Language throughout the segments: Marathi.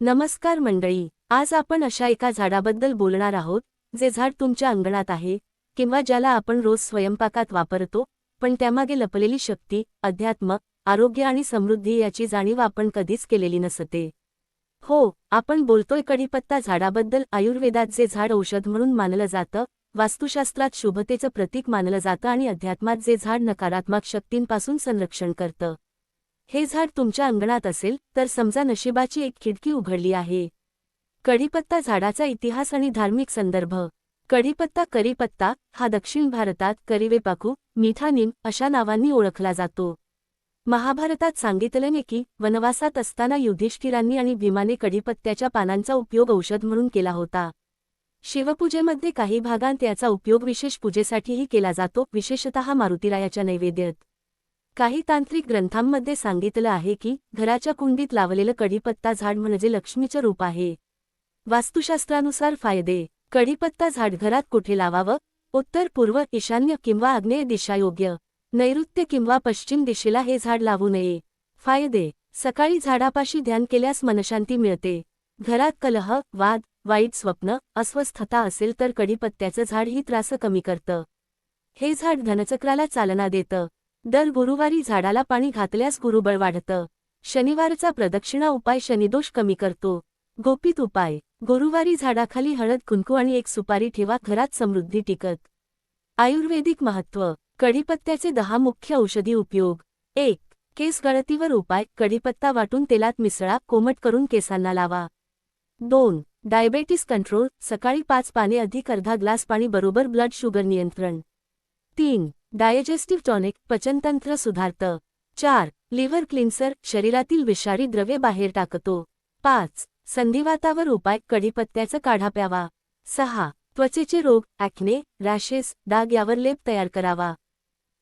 नमस्कार मंडळी आज आपण अशा एका झाडाबद्दल बोलणार आहोत जे झाड तुमच्या अंगणात आहे किंवा ज्याला आपण रोज स्वयंपाकात वापरतो पण त्यामागे लपलेली शक्ती अध्यात्म आरोग्य आणि समृद्धी याची जाणीव आपण कधीच केलेली नसते. हो आपण बोलतोय कढीपत्ता झाडाबद्दल आयुर्वेदात जे झाड औषध म्हणून मानलं जातं वास्तुशास्त्रात शुभतेचं प्रतीक मानलं जातं आणि अध्यात्मात जे झाड नकारात्मक शक्तींपासून संरक्षण करतं. हे झाड तुमच्या अंगणात असेल तर समजा नशिबाची एक खिडकी उघडली आहे. कढीपत्ता झाडाचा इतिहास आणि धार्मिक संदर्भ. कढीपत्ता करीपत्ता हा दक्षिण भारतात करिवेपाकू मिठा निम अशा नावांनी ओळखला जातो. महाभारतात सांगितल्याने की वनवासात असताना युधिष्ठिरांनी आणि भीमाने कढीपत्त्याच्या पानांचा उपयोग औषध म्हणून केला होता. शिवपूजेमध्ये काही भागांत याचा उपयोग विशेष पूजेसाठीही केला जातो विशेषतः मारुतीरायाच्या नैवेद्यात. काही तांत्रिक ग्रंथांमध्ये सांगितलं आहे की घराच्या कुंडीत लावलेलं कढीपत्ता झाड म्हणजे लक्ष्मीचं रूप आहे. वास्तुशास्त्रानुसार फायदे. कढीपत्ता झाड घरात कुठे लावावं? उत्तर पूर्व ईशान्य किंवा आग्नेय दिशा योग्य नैऋत्य किंवा पश्चिम दिशेला हे झाड लावू नये. फायदे. सकाळी झाडापाशी ध्यान केल्यास मनशांती मिळते. घरात कलह वाद वाईट स्वप्न अस्वस्थता असेल तर कढीपत्त्याचं झाड ही त्रास कमी करतं. हे झाड धनचक्राला चालना देतं. दर गुरुवारी झाडाला पाणी घातल्यास गुरुबळ वाढतं. शनिवारचा प्रदक्षिणा उपाय शनिदोष कमी करतो. गोपित उपाय. गुरुवारी झाडाखाली हळद कुंकू आणि एक सुपारी ठेवा घरात समृद्धी टिकत. आयुर्वेदिक महत्त्व. कढीपत्त्याचे दहा मुख्य औषधी उपयोग. एक केस गळतीवर उपाय. कढीपत्ता वाटून तेलात मिसळा कोमट करून केसांना लावा. दोन डायबेटीस कंट्रोल. सकाळी पाच पाने अधिक अर्धा ग्लास पाणी बरोबर ब्लड शुगर नियंत्रण. तीन डायजेस्टिव्ह टॉनिक पचनतंत्र सुधारतं. चार लिव्हर क्लिन्सर शरीरातील विषारी द्रव्ये बाहेर टाकतो. पाच संधिवातावर उपाय कढीपत्त्याचं काढा प्यावा. सहा त्वचेचे रोग ॲक्ने रॅशेस डाग यावर लेप तयार करावा.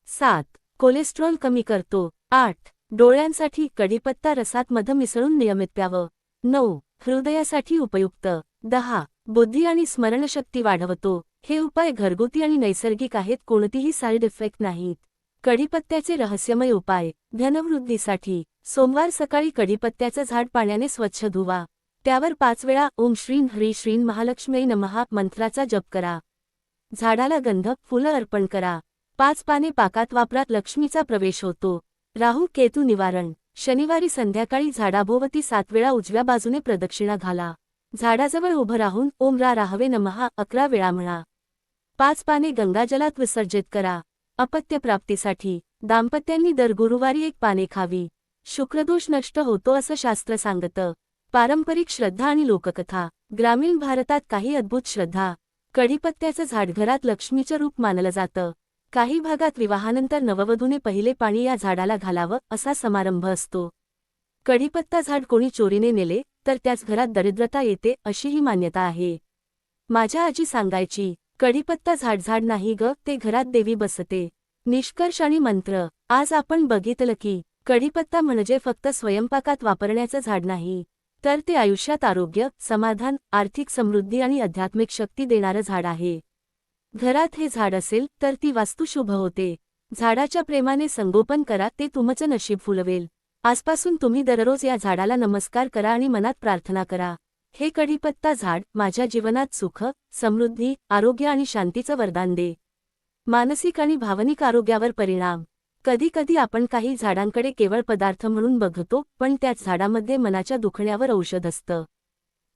सात कोलेस्ट्रॉल कमी करतो. आठ डोळ्यांसाठी कढीपत्ता रसात मध मिसळून नियमित प्यावं. नऊ हृदयासाठी उपयुक्त. दहा बुद्धी आणि स्मरणशक्ती वाढवतो. हे उपाय घरगुती आणि नैसर्गिक आहेत कोणतीही साईड इफेक्ट नाहीत. कढीपत्त्याचे रहस्यमय उपाय धनवृद्धीसाठी सोमवार सकाळी कढीपत्त्याचं झाड पाण्याने स्वच्छ धुवा. त्यावर पाच वेळा ओम श्रीन हरी श्रीन महालक्ष्मी नमहा मंत्राचा जप करा. झाडाला गंध फुलं अर्पण करा. पाच पाने पाकात वापरात लक्ष्मीचा प्रवेश होतो. राहू केतू निवारण. शनिवारी संध्याकाळी झाडाभोवती सात वेळा उजव्या बाजूने प्रदक्षिणा घाला. झाडाजवळ उभं राहून ओम रा राहवे नमहा अकरा वेळा म्हणा. पाच पाने गंगाजलात विसर्जित करा. अपत्यप्राप्तीसाठी दाम्पत्यांनी दर गुरुवारी एक पाने खावी. शुक्रदोष नष्ट होतो असं शास्त्र सांगतं. पारंपरिक श्रद्धा आणि लोककथा. ग्रामीण भारतात काही अद्भुत श्रद्धा. कढीपत्त्याचं झाड घरात लक्ष्मीचं रूप मानलं जातं. काही भागात विवाहानंतर नववधूने पहिले पाणी या झाडाला घालावं असा समारंभ असतो. कढीपत्ता झाड कोणी चोरीने नेले तर त्याच घरात दरिद्रता येते अशी ही मान्यता आहे. माझ्या आजी सांगायची कढीपत्ता झाड झाड नाही ग ते घरात देवी बसते. निष्कर्ष आणि मंत्र. आज आपण बघितलं की कढीपत्ता म्हणजे फक्त स्वयंपाकात वापरण्याचं झाड नाही तर ते आयुष्यात आरोग्य समाधान आर्थिक समृद्धी आणि आध्यात्मिक शक्ती देणारं झाड आहे. घरात हे झाड असेल तर ती वास्तू शुभ होते. झाडाच्या प्रेमाने संगोपन करा ते तुमचं नशीब फुलवेल. आजपासून तुम्ही दररोज या झाडाला नमस्कार करा आणि मनात प्रार्थना करा. हे कढीपत्ता झाड माझ्या जीवनात सुख समृद्धी आरोग्य आणि शांतीचं वरदान दे. मानसिक आणि भावनिक आरोग्यावर परिणाम. कधीकधी आपण काही झाडांकडे केवळ पदार्थ म्हणून बघतो पण त्याच झाडामध्ये मनाच्या दुखण्यावर औषध असतं.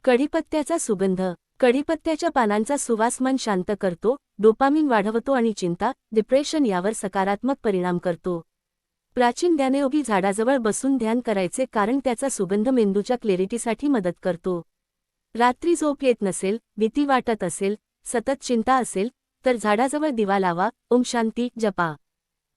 कढीपत्त्याचा सुगंध. कढीपत्त्याच्या पानांचा सुवास मन शांत करतो डोपामिन वाढवतो आणि चिंता डिप्रेशन यावर सकारात्मक परिणाम करतो. प्राचीन ध्यानयोगी झाडाजवळ बसून ध्यान करायचे कारण त्याचा सुगंध मेंदूच्या क्लेरिटीसाठी मदत करतो. रात्री झोप येत नसेल भीती वाटत असेल सतत चिंता असेल तर झाडाजवळ दिवा लावा ओम शांती जपा.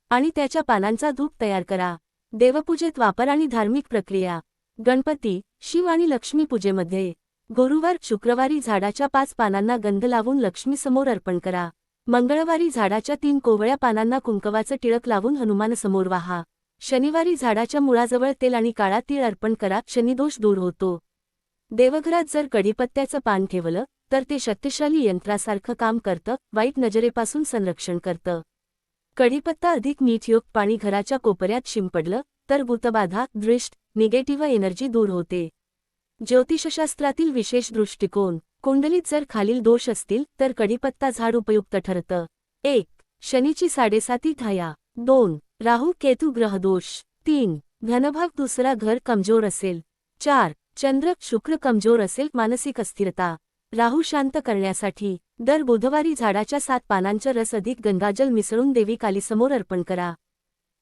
आणि त्याच्या पानांचा धूप तयार करा. देवपूजेत वापर आणि धार्मिक प्रक्रिया. गणपती शिव आणि लक्ष्मी पूजेमध्ये. गुरुवार शुक्रवारी झाडाच्या पाच पानांना गंध लावून लक्ष्मीसमोर अर्पण करा. मंगळवारी झाडाच्या तीन कोवळ्या पानांना कुंकवाचं टिळक लावून हनुमानसमोर वाहा. शनिवारी झाडाच्या मुळाजवळ तेल आणि काळा तीळ अर्पण करा शनिदोष दूर होतो. देवघरात जर कढीपत्त्याचं पान ठेवलं तर ते शक्तिशाली यंत्रासारखं काम करतं वाईट नजरेपासून संरक्षण करतं. कढीपत्ता अधिक मीठयुक्त पाणी घराच्या कोपऱ्यात शिंपडलं तर भूतबाधा दृष्ट निगेटिव्ह एनर्जी दूर होते. ज्योतिषशास्त्रातील विशेष दृष्टिकोन कुंडलीत जर खालील दोष असतील तर कडीपत्ता झाड उपयुक्त ठरतं. एक शनीची साडेसाती धाया. दोन राहू केतू ग्रहदोष तीन धनभाग दुसरा घर कमजोर असेल. चार चंद्र शुक्र कमजोर असेल मानसिक अस्थिरता राहू शांत करण्यासाठी दर बुधवारी झाडाच्या सात पानांच्या रस अधिक गंगाजल मिसळून देवी कालीसमोर अर्पण करा.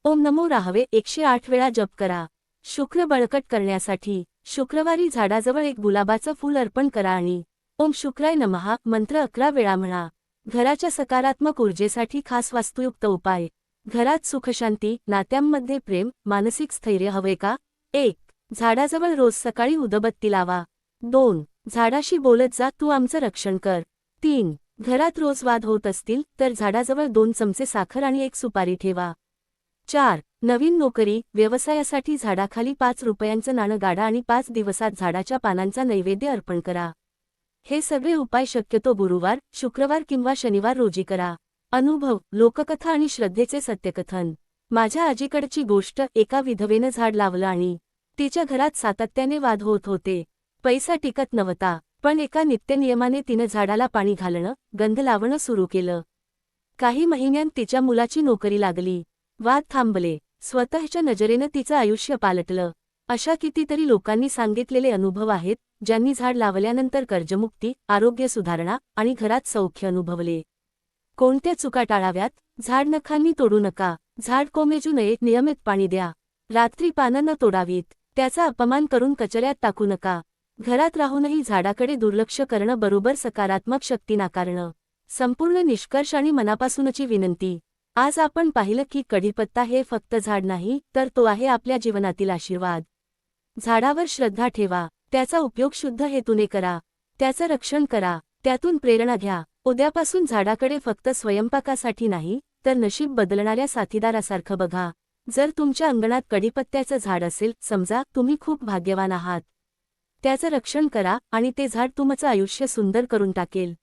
ओम नमो राहावे एकशे आठ वेळा जप करा. शुक्र बळकट करण्यासाठी शुक्रवारी झाडाजवळ एक गुलाबाचं फूल अर्पण करा आणि ओम शुक्राय नमहा मंत्र अकरा वेळा म्हणा. घराच्या सकारात्मक ऊर्जेसाठी खास वास्तुयुक्त उपाय. घरात सुखशांती नात्यांमध्ये प्रेम मानसिक स्थैर्य हवे का? एक झाडाजवळ रोज सकाळी उदबत्ती लावा. दोन झाडाशी बोलत जा तू आमचं रक्षण कर. तीन घरात रोज वाद होत असतील तर झाडाजवळ दोन चमचे साखर आणि एक सुपारी ठेवा. चार नवीन नोकरी व्यवसायासाठी झाडाखाली पाच रुपयांचं नाणं गाडा आणि पाच दिवसात झाडाच्या पानांचा नैवेद्य अर्पण करा. हे सगळे उपाय शक्यतो गुरुवार शुक्रवार किंवा शनिवार रोजी करा. अनुभव लोककथा आणि श्रद्धेचे सत्यकथन. माझ्या आजीकडची गोष्ट एका विधवेनं झाड लावलं आणि तिच्या घरात सातत्याने वाद होत होते. पैसा टिकत नव्हता पण एका नित्यनियमाने तिनं झाडाला पाणी घालणं गंध लावणं सुरू केलं. काही महिन्यांत तिच्या मुलाची नोकरी लागली. वाद थांबले. स्वतःच्या नजरेनं तिचं आयुष्य पालटलं. अशा कितीतरी लोकांनी सांगितलेले अनुभव आहेत ज्यांनी झाड लावल्यानंतर कर्जमुक्ती आरोग्य सुधारणा आणि घरात सौख्य अनुभवले. कोणत्या चुका टाळाव्यात? झाड नखांनी तोडू नका. झाड कोमेजू नये नियमित पाणी द्या. रात्री पानं न तोडावीत. त्याचा अपमान करून कचऱ्यात टाकू नका. घरात राहूनही झाडाकडे दुर्लक्ष करणं बरोबर सकारात्मक शक्ती नाकारणं. संपूर्ण निष्कर्ष आणि मनापासूनची विनंती. आज आपण पाहिलं की कढीपत्ता हे फक्त झाड नाही तर तो आहे आपल्या जीवनातील आशीर्वाद. झाडावर श्रद्धा ठेवा. त्याचा उपयोग शुद्ध हेतूने करा. त्याचं रक्षण करा. त्यातून प्रेरणा घ्या. उद्यापासून झाडाकडे फक्त स्वयंपाकासाठी नाही तर नशीब बदलणाऱ्या साथीदारासारखं बघा. जर तुमच्या अंगणात कडीपत्त्याचं झाड असेल समजा तुम्ही खूप भाग्यवान आहात. त्याचं रक्षण करा आणि ते झाड तुमचं आयुष्य सुंदर करून टाकेल.